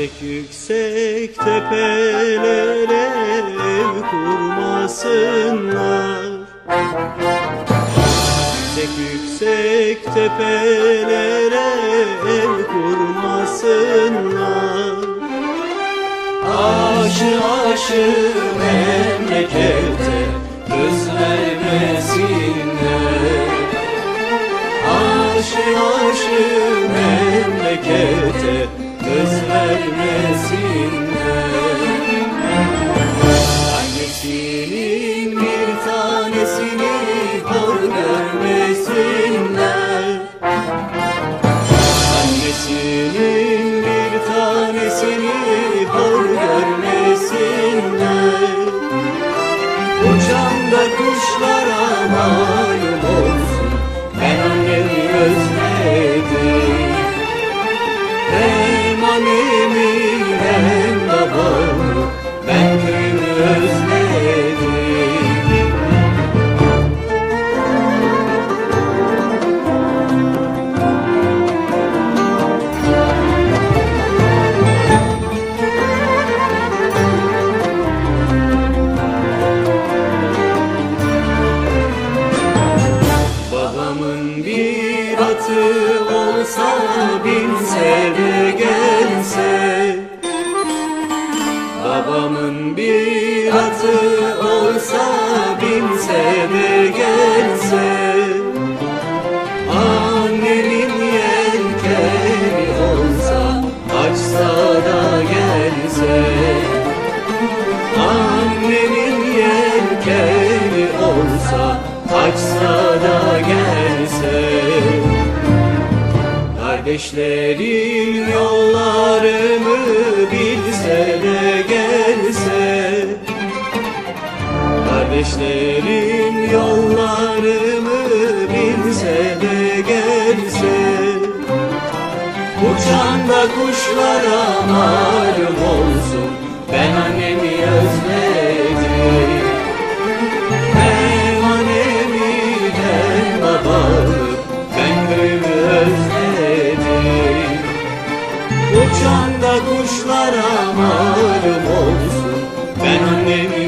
Yüksek yüksek tepelere ev kurmasınlar. Yüksek yüksek tepelere ev kurmasınlar. Aşı aşı memlekete kız vermesinler. Aşı aşı memlekete Annemi hem babamı Ben köyümü Babamın bir atı olsa binse de olsa açsa da gelse. Kardeşlerim yollarımı bilse de gelse. Kardeşlerim yollarımı bilse de gelse. Uçan da kuşlara malum olsun Uçan da kuşlara malum olsun. Ben annemi